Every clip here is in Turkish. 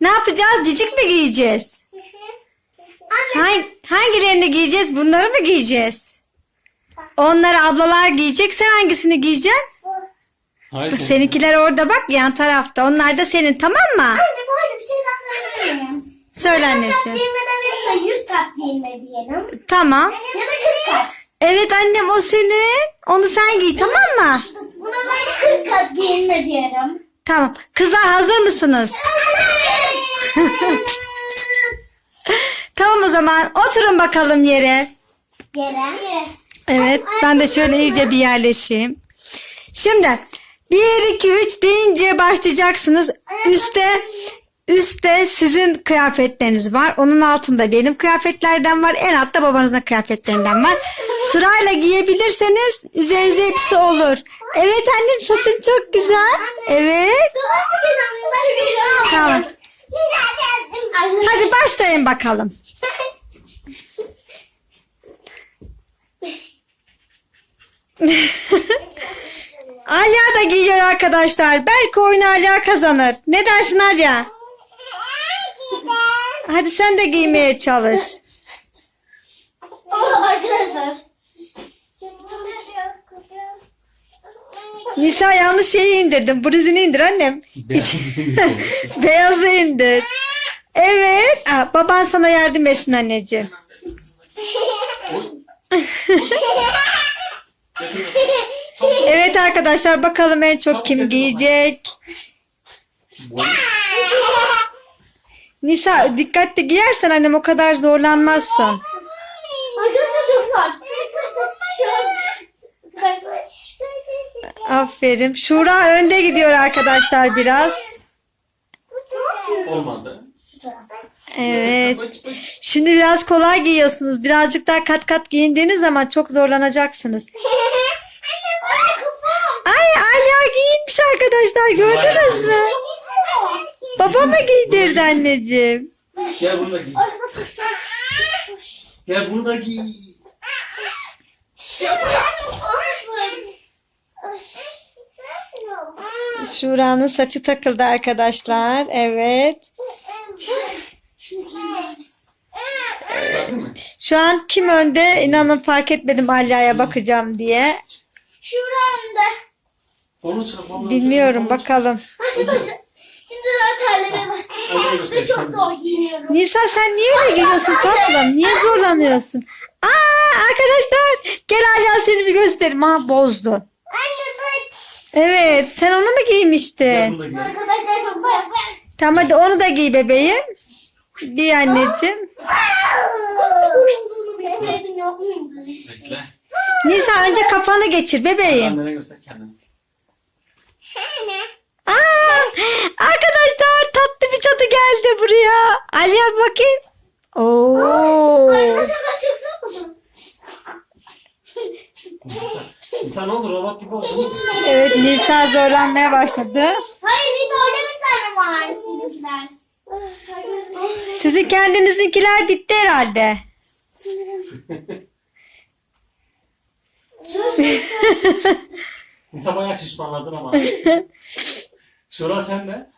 Ne yapacağız? Cicik mi giyeceğiz? Hangi, hangilerini giyeceğiz? Bunları mı giyeceğiz? Onları ablalar giyecek. Sen hangisini giyeceksin? Hayır Bu sen- seninkiler orada bak yan tarafta. Onlar da senin tamam mı? Anne bu arada bir şey miyim? Söyle anneciğim. giyinmeden de 100 kat giyinme diyelim. Tamam. Ya da 40 kat. Evet annem o senin. Onu sen giy tamam mı? Buna ben 40 kat giyinme diyorum. Tamam. Kızlar hazır mısınız? Tamam o zaman oturun bakalım yere. Yere. Evet ben de şöyle iyice bir yerleşeyim. Şimdi 1 2 3 deyince başlayacaksınız. Üste üstte sizin kıyafetleriniz var. Onun altında benim kıyafetlerden var. En altta babanızın kıyafetlerinden var. Sırayla giyebilirseniz üzerinize hepsi olur. Evet annem saçın çok güzel. Evet. Tamam. Hadi başlayın bakalım. Alya da giyiyor arkadaşlar. Belki oyunu Alya kazanır. Ne dersin Alya? Hadi sen de giymeye çalış. Arkadaşlar. Nisa yanlış şeyi indirdim. Bluzunu indir annem. Beyazı indir. Evet. Aa, baban sana yardım etsin anneciğim. Evet arkadaşlar bakalım en çok kim giyecek. Nisa dikkatli giyersen annem o kadar zorlanmazsın. Arkadaşlar çok zor. Şu an- Aferin. Şura önde gidiyor arkadaşlar biraz. Olmadı. Evet. Şimdi biraz kolay giyiyorsunuz. Birazcık daha kat kat giyindiğiniz zaman çok zorlanacaksınız. Anne bana kafam. Ay Alya giyinmiş arkadaşlar gördünüz mü? Baba mı giydirdi anneciğim? Gel bunu da giy. Gel bunu da giy. Şura'nın saçı takıldı arkadaşlar. Evet. Şu an kim önde? İnanın fark etmedim Alya'ya bakacağım diye. Şuramda. Kolunu Bilmiyorum bakalım. Şimdi ben terlemeye başladım. Ve çok zor giyiniyorum. Nisa sen niye öyle geliyorsun tatlım? Niye zorlanıyorsun? Aa arkadaşlar gel Alya seni bir göstereyim. Ha bozdu. Bak. Evet sen onu mu Gel giymiştin? bunu da giy. Arkadaşlar çok zor. Tamam hadi onu da giy bebeğim. Giy anneciğim. Bekle. Nisa önce kafanı geçir bebeğim. Annene göster kendini. Anne. Aa, arkadaşlar tatlı bir çatı geldi buraya. Alya bir bakayım. Oo. Arkadaşlar ben çok Nisa. Nisa ne olur robot gibi oldu. Evet Nisa zorlanmaya başladı. Hayır biz orada bir tane var. Bizimkiler. Sizin kendinizinkiler bitti herhalde. Nisa bayağı şişmanladın ama. Şura sen de.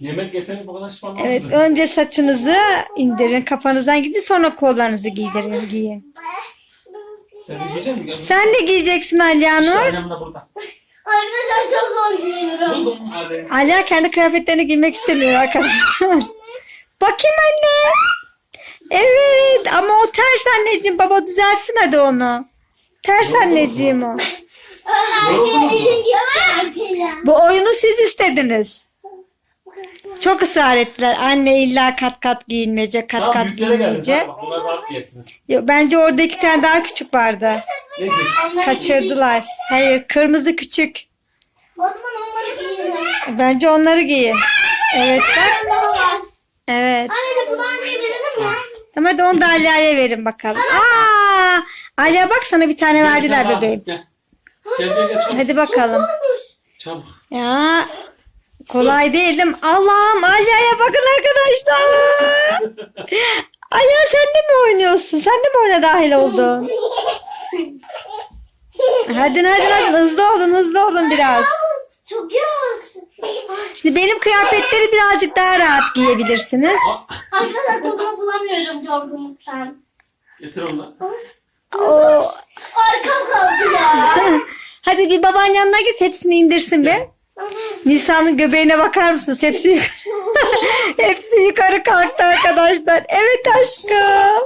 Yemek yeseniz bu kadar şişmanlamadın. Evet önce saçınızı indirin kafanızdan gidin sonra kollarınızı giydirin giyin. Sen de yiyecek misin? Gel. Sen de giyeceksin İşte Nur. annem de burada. Arkadaşlar çok zor giyiniyorum. Buldum hadi. Alya kendi kıyafetlerini giymek istemiyor arkadaşlar. Bakayım anne. Evet ama o ters anneciğim baba düzeltsin hadi onu. Ters anneciğim o. Yoruldunuz mu? Elim gitti. Bu oyunu siz istediniz. Çok ısrar ettiler. Anne illa kat kat giyinmeyecek, kat Tamam kat büyüklere geldi. giyinmeyecek. Tamam, bunlar rahat giyersiniz. Yo, Bence orada iki tane daha küçük vardı. Neyse. Kaçırdılar. Hayır kırmızı küçük. Onları. Bence onları giyin. Evet bak. Var. Evet. Anne de bunu anneye verelim mi? Tamam hadi onu da Alya'ya verin bakalım. Aa! Alya bak sana bir tane verdiler bebeğim. Gel. Gel gel gel çabuk. Hadi bakalım. Çabuk. Ya kolay değil değil mi? Allah'ım Alya'ya bakın arkadaşlar. Alya sen de mi oynuyorsun? Sen de mi oyuna dahil oldun? Hadi hadi hadi hızlı olun hızlı olun biraz. Çok yavaş. Şimdi benim kıyafetleri birazcık daha rahat giyebilirsiniz. Arkadaşlar kolumu bulamıyorum yorgunluktan. Getir onu. Oo. Arkam kaldı ya. Hadi bir baban yanına git hepsini indirsin be. Nisa'nın göbeğine bakar mısınız? Hepsi yukarı. Hepsi yukarı kalktı arkadaşlar. Evet aşkım.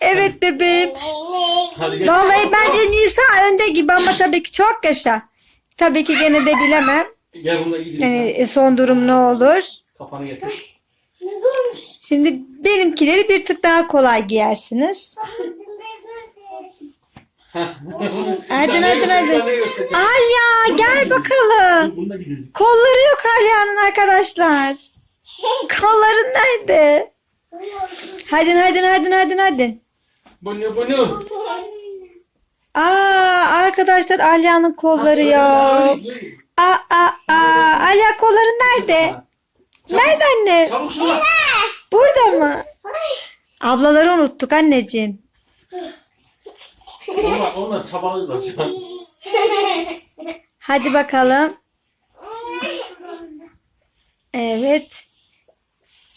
Evet bebeğim. Hadi geç. Vallahi bence Nisa önde gibi ama tabii ki çok yaşa. Tabii ki gene de bilemem. Gel bununla gidelim. Yani e, son durum ne olur? Kafanı getir. Ne zormuş. Şimdi benimkileri bir tık daha kolay giyersiniz. Hadi hadi hadi. Alya gel bakalım. Kolları yok Alya'nın arkadaşlar. Kolların nerede? Hadi hadi hadi hadi hadi. Bunu bunu. Aa arkadaşlar Alya'nın kolları yok. Aa aa aa Alya kolların nerede? Nerede anne? Burada mı? Ablaları unuttuk anneciğim. Onlar, onlar çabalıyorlar şu an. Hadi bakalım. Evet.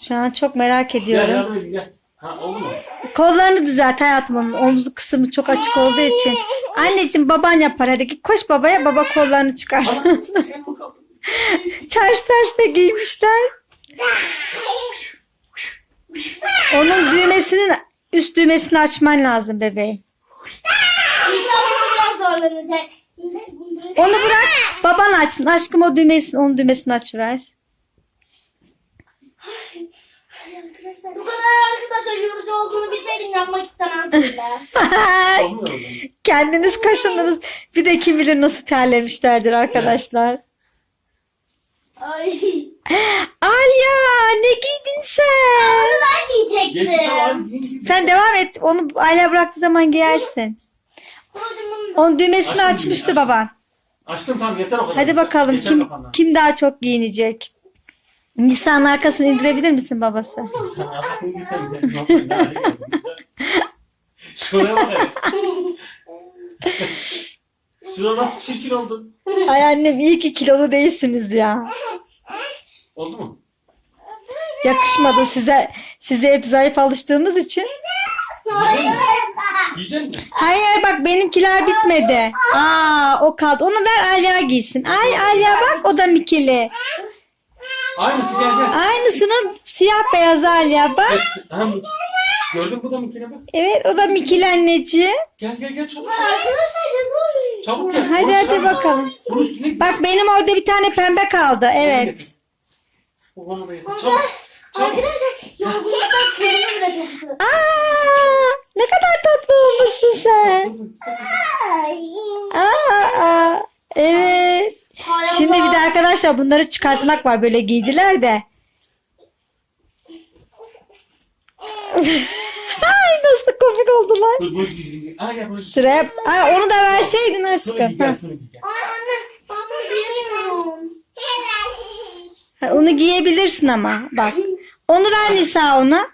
Şu an çok merak Gel ediyorum. yardım edin gel. Ha oldu mu? Kollarını düzelt hayatım onun omzu kısmı çok açık olduğu için. Anneciğim baban yapar hadi git koş babaya baba kollarını çıkarsın. Ana, sen mi kaldın? ters ters de giymişler. Onun düğmesinin üst düğmesini açman lazım bebeğim. İnsan biraz zorlanacak. Onu bırak baban açsın. Aşkım o düğmesini onun düğmesini açıver. Bu kadar arkadaşlar yorucu olduğunu bilseydim yanmak istemezdim? Kendiniz kaşındınız. Bir de kim bilir nasıl terlemişlerdir arkadaşlar. Ay. Alya ne giydin sen? Bunu ben giyecektim. Sen devam et. Onu Alya bıraktığı zaman giyersin. Onun düğmesini Açtım açmıştı düğmeyi, baban. Açtım tamam yeter o kadar. Hadi bakalım Geçer kim kafandan. kim daha çok giyinecek? Nisan'ın arkasını indirebilir misin babası? Sen arkasını gitsen de. Nasıl ne hale geldin sen? Şuraya bak hele. Şurada nasıl çirkin oldun? Ay annem iyi ki kilolu değilsiniz ya. Oldu mu? Yakışmadı size. Size hep zayıf alıştığımız için. Yiyecek misin? Yiyecek misin? Hayır bak benimkiler bitmedi. Aa o kaldı. Onu ver Alya giysin. Ay Alya bak o da mikili. Aynısı gel gel. Aynısının siyah beyaz Alya bak. Evet, hem gördün bu da mı bak. Evet o da mikili anneciğim. Gel gel gel çabuk. Çabuk gel. Hadi Bunun hadi bakalım. Bunun üstüne Bak benim orada bir tane pembe kaldı. Evet. Da yeter. Çabuk. Arkadaşlar yorgunluktan kolumu bile tuttu. Aa ne kadar tatlı olmuşsun sen. Aa, aa, evet. Şimdi bir de arkadaşlar bunları çıkartmak var. Böyle giydiler de. Ay nasıl komik oldular. Sıraya Aa, onu da verseydin aşkım. Ay. Ha, Onu giyebilirsin ama bak. Onu ver Nisa ona.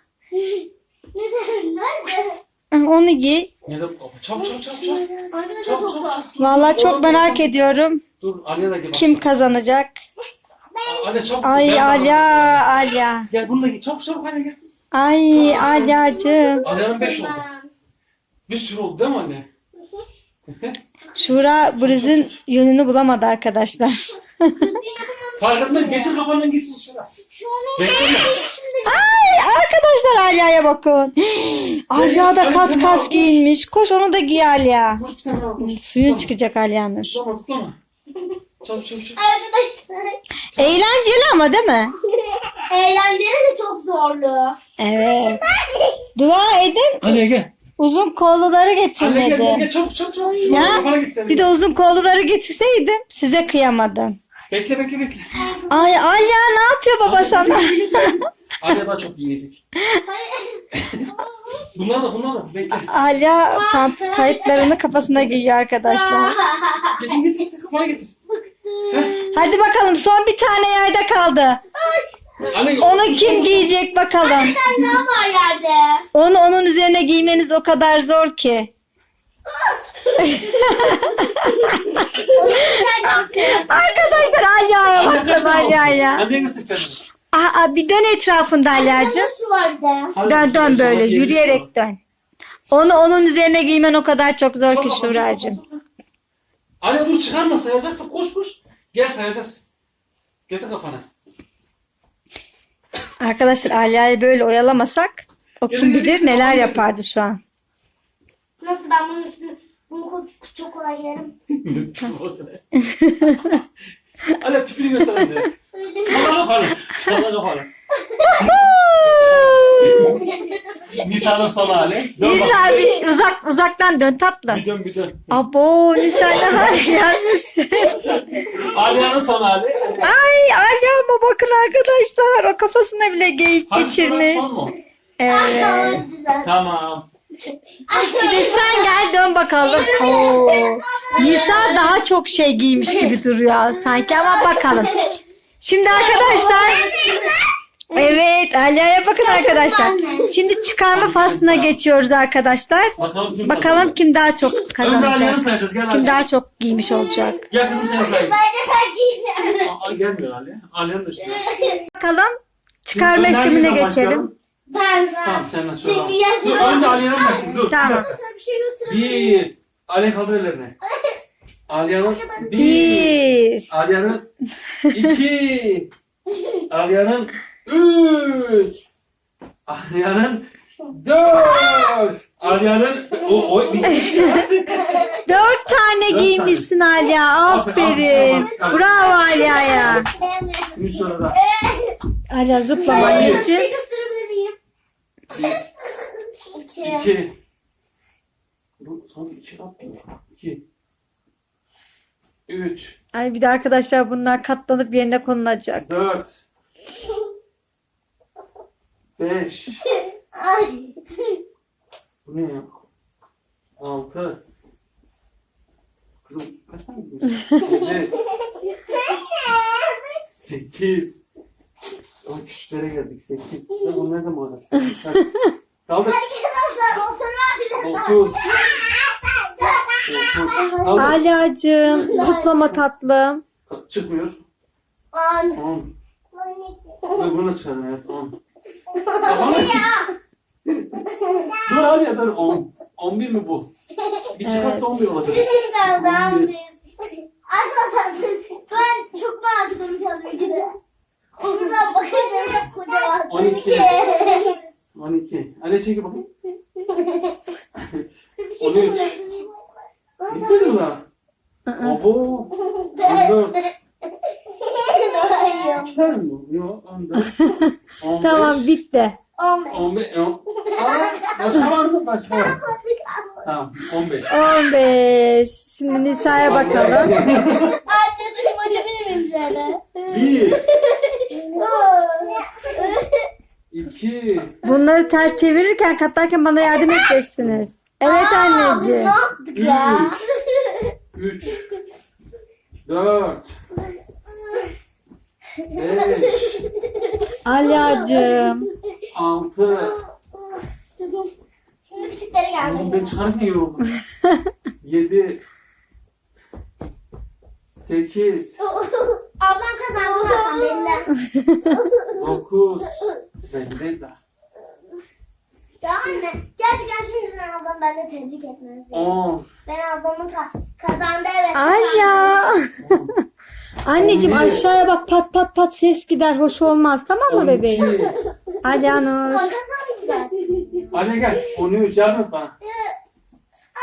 Neden? Nerede? Onu giy. Da çabuk çabuk çabuk çabuk. Çok çabuk zor. çabuk. Vallahi çok merak ediyorum. Dur Aliye de gel. bak. Kim kazanacak? Aliye çabuk. Ay Gel. Alya, Alya. Gel bununla git. Çabuk çabuk Aliye gel. Ay Alyacığım. Aliye'nin 5 oldu. Bir sürü oldu değil mi anne? Şura bluzun yönünü bulamadı arkadaşlar. Fark etmez. Geçir kafandan gitsin şuna. Ay arkadaşlar Alya'ya bakın. Alya da kat kat giyinmiş. Koş onu da giy Alya. Koş. Suyun çıkacak zıplama. Çabuk çabuk çabuk. Arkadaşlar Eğlenceli ama değil mi? eğlenceli de çok zorlu. Evet. Dua edin Aliye gel. uzun kolluları Aliye gel gel gel. getirmedi. Çabuk çabuk çabuk. Ya bir de uzun kolluları getirseydim size kıyamadım. Bekle bekle bekle. Ay Alya ne yapıyor baba sana? Aliye daha çok yiyecek. Bunlar da bunlar da. Bekle. Alya pant kayıtlarını kafasına giyiyor arkadaşlar. Getir getir getir. Kafana getir. Hadi bakalım son bir tane yerde kaldı. Onu kim giyecek bakalım. Sen ne var yerde? Onu onun üzerine giymeniz o kadar zor ki. Arkadaşlar kaç bakın oldu? Alya'ya. Anneye. Aa, bir dön etrafında Alya'cığım. Şu var bir de. Hadi Dön dön böyle yürüyerek dön. Onu onun üzerine giymen o kadar çok zor ki Şuracığım. Ali dur çıkarma sayacaktık koş koş. Gel sayacağız. Getir kafana. Arkadaşlar Alya'yı böyle oyalamasak o kim bilir neler yapardı şu an. Nasıl ben bunun üstüne bunu çok kolay yerim. Ali tipini göster anne. Salla kafanı. Salla kafanı. Nisa'nın sana Ali. Dön Nisa bak. bir uzak uzaktan dön tatlı. Bir dön bir dön. Abo Nisa ne hale gelmişsin. Ali'nin son hali. Ay Alya'ma bakın arkadaşlar o kafasına bile geyik Hadi geçirmiş. Son mu? Evet. Tamam. Bir de sen gel dön bakalım. Oo. Nisa daha çok şey giymiş gibi duruyor sanki ama bakalım. Şimdi arkadaşlar Evet Alya'ya bakın arkadaşlar. Şimdi çıkarma faslına geçiyoruz arkadaşlar. Bakalım kim Bakalım kazanacak. kim daha çok kazanacak. sayacağız. Gel Kim daha çok giymiş olacak. Gel kızım ben giydim. Aa, gelmiyor Ali. Ali'nin dışında. Bakalım çıkarma Önden işlemine geçelim. başlayalım. Ben ben. Tamam senden şöyle al. Sevgili yazın. Dur önce Aliye'nin başlayalım. Dur. Tamam. Bir şey. Bir. Ali kaldır ellerini. Aliye'nin bir. Bir. Aliye'nin iki. Aliye'nin üç. Aliye'nin dört. Aliye'nin o o bitmiş ya. Dört tane Dört giymişsin Alya. Aferin. Aferin, aferin. Bravo Alya'ya. Üç sonra da. Alya zıplama Bir anneciğim. şey? Bir, İki. iki. Bu son iki yaptım. İki. Üç. Ay bir de arkadaşlar bunlar katlanıp yerine konulacak. Dört. Beş. Ay. Bu ne ya? Altı. Kızım kaç tane gidiyorsun? Yedi. Sekiz. O küçüklere geldik. Sekiz. Ya bunlar da mı? Sekiz. Hadi. Kaldır. Arkadaşlar o sonra bile. Dokuz. Dokuz. Kaldır. Alya'cığım zıplama tatlım. Çıkmıyor. On. On. Dur bunu çıkarın evet. On. Kafana git. Dur hadi ya dur. On. On bir mi bu? Bir çıkarsa Evet. on bir olacak. Ben bir. Arkadaşlar ben çok merak ediyorum Oradan bakınca çok kocaman. On iki. On iki. Ali çekil bakayım. Bir şey On üç. gösterebilir miyim? Bitmedi mi daha? Abo. On dört. İki tane mi bu? Yok on dört. On beş. Tamam bitti. On beş. On beş. On... Aa, başka var mı? Başka var. Tamam. On beş. 15. Şimdi Nisa'ya bakalım. Anne saçım açabilir miyim size? Bir. İki. Bunları ters çevirirken katlarken bana yardım edeceksiniz. Evet anneciğim. Ne yaptık ya? Üç. Üç. Dört. Beş. Alya'cığım. Altı. Şimdi küçüklere Oğlum ben çıkarken yoruldum. Yedi. Sekiz. Ablam kazandı zaten belli. Dokuz. Ben değil daha. Ya anne gerçekten benimle tebrik etmez. On. Ben ablamın ka kazandı evet. On, Anneciğim aşağıya bak pat pat pat ses gider. Hoş olmaz tamam mı bebeğim? kazandı güzel. Anne gel. Yardım et bana.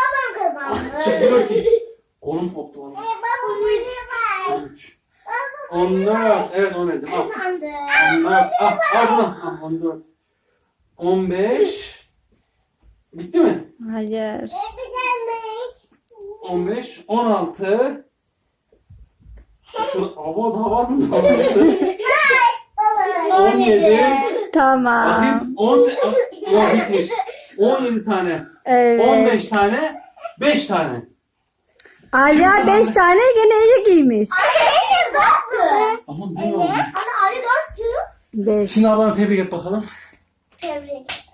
Ablam kazandı. Çıkmıyor ki. Kolum koptu valla. Ben bunu On üç. On dört. Evet on vereceğim. Al. kazandı. On dört. Al. Bunu. Al. On dört. On beş. Bitti mi? Hayır. 15, 16. Şu hava daha var mı? 17. Tamam. Bakayım 18. Yok bitmiş. 17 tane. Evet. 15 tane. 5 tane. Alya 5 tane gene iyi giymiş. Aman ne olmuş? Anne Ali dörttü. 5. Şimdi Allah'ını tebrik et bakalım. Tebrik.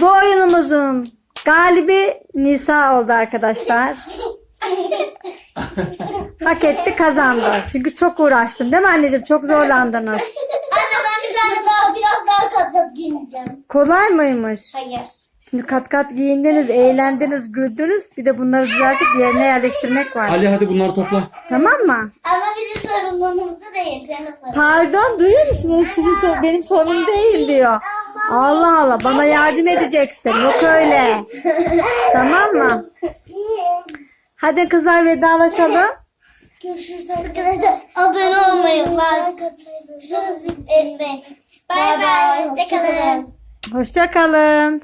Bu oyunumuzun Galibi Nisa oldu arkadaşlar. Hak etti kazandı. Çünkü çok uğraştım değil mi anneciğim? Çok zorlandınız. Anne ben bir tane daha biraz daha kat kat giyineceğim. Kolay mıymış? Hayır. Şimdi kat kat giyindiniz, eğlendiniz, güldünüz. Bir de bunları düzeltip yerine yerleştirmek var. Ali hadi bunları topla. Tamam mı? Ama bizim sorumluluğumuzda değil. Senin sorumluluğun. Pardon duyuyor musunuz? Sizin sor- benim sorunum değil diyor. Allah Allah bana yardım edeceksin. Yok öyle. Tamam mı? Hadi kızlar vedalaşalım. Görüşürüz arkadaşlar. Abone olmayı, like atmayı. Bay bay. Hoşçakalın. Hoşça kalın.